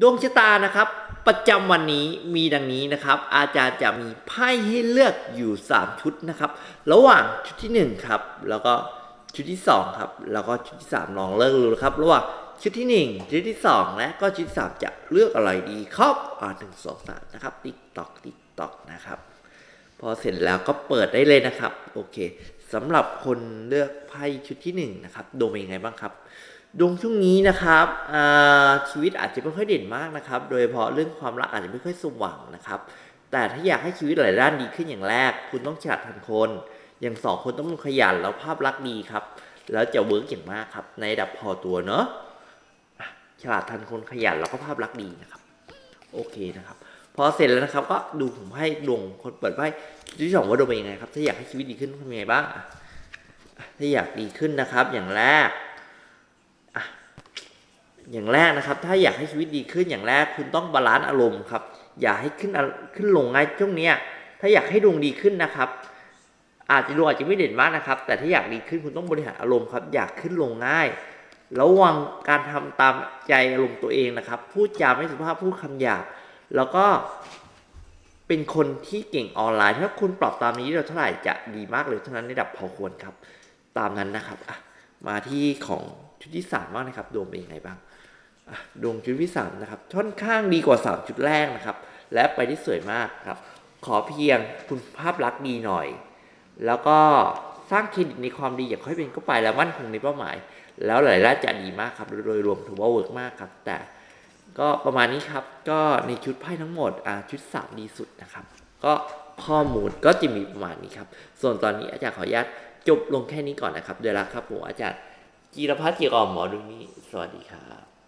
ดวงชะตานะครับ ประจำวันนี้มีดังนี้นะครับ อาจารย์จะมีไพ่ให้เลือกอยู่ 3 ชุดนะครับ ระหว่างชุดที่ 1 ครับ แล้วก็ชุดที่ 2 ครับ แล้วก็ชุดที่ 3 ลองเลือกดูนะครับ ระหว่างชุดที่ 1 ชุดที่ 2 และก็ชุดที่ 3 จะเลือกอะไรดีครับอ่าหนึ่งสองสามนะครับติ๊กตอกติ๊กตอกนะครับ พอเสร็จแล้วก็เปิดได้เลยนะครับ โอเคสำหรับคนเลือกไพ่ชุดที่ 1 นะครับดวงเป็นยังไงบ้างครับ ดวงช่วงนี้นะครับชีวิตอาจจะไม่ค่อยเด่นมากนะครับ โดยเฉพาะเรื่องความรักอาจจะไม่ค่อยสมหวังนะครับ แต่ถ้าอยากให้ชีวิตหลายด้านดีขึ้นอย่างแรก คุณต้องฉลาดทันคน อย่างสองคนต้องขยันแล้วภาพลักษณ์ดีครับ แล้วจะเวิร์กอย่างมากครับ ในระดับพอตัวเนอะฉลาดทันคนขยันแล้วก็ภาพลักษณ์ดีนะครับ โอเคนะครับ พอเสร็จแล้วนะครับก็ดูผมให้ดวงคนเปิดไพ่ที่สองว่าดวงเป็นยังไงครับ ถ้าอยากให้ชีวิตดีขึ้นทำยังไงบ้างถ้าอยากดีขึ้นนะครับ อย่างแรก อย่างแรกนะครับ ถ้าอยากให้ชีวิตดีขึ้นอย่างแรกคุณต้องบาลานซ์อารมณ์ครับ อย่าให้ขึ้นขึ้นลงง่ายช่วงนี้ถ้าอยากให้ดวงดีขึ้นนะครับ อาจจะดวงอาจจะไม่เด่นมากนะครับ แต่ถ้าอยากดีขึ้นคุณต้องบริหารอารมณ์ครับอยากขึ้นลงง่ายระวังการทำตามใจอารมณ์ตัวเองนะครับ พูดจาไม่สุภาพพูดคำหยาบแล้วก็เป็นคนที่เก่งออนไลน์ ถ้าคุณปรับตามนี้เราเท่าไหร่จะดีมากเลยเท่านั้นในระดับพอควรครับ ตามนั้นนะครับมาที่ของชุดที่สามบ้างนะครับดวงเป็นยังไงบ้าง ดวงชุดที่สนะครับค่อนข้างดีกว่า3จุดแรกนะครับ และไปได้สวยมากครับ ขอเพียงคุณภาพลักษณ์ดีหน่อย แล้วก็สร้างเครดิตในความดีอย่างค่อยเป็นก็ไปแล้วมั่นคงในเป้าหมาย แล้วหลายด้าจะดีมากครับ โดยรวมถือว่าเวิร์กมากครับ แต่ก็ประมาณนี้ครับก็ในชุดไพ่ทั้งหมดชุดสามดีสุดนะครับ ก็ข้อมูลก็จะมีประมาณนี้ครับ ส่วนตอนนี้อาจารย์ขออนุญาตจบลงแค่นี้ก่อนนะครับ เดี๋ยวละครับผมอาจารย์ จีรพัฒน์เจียกอมหมอดูนี้ สวัสดีครับ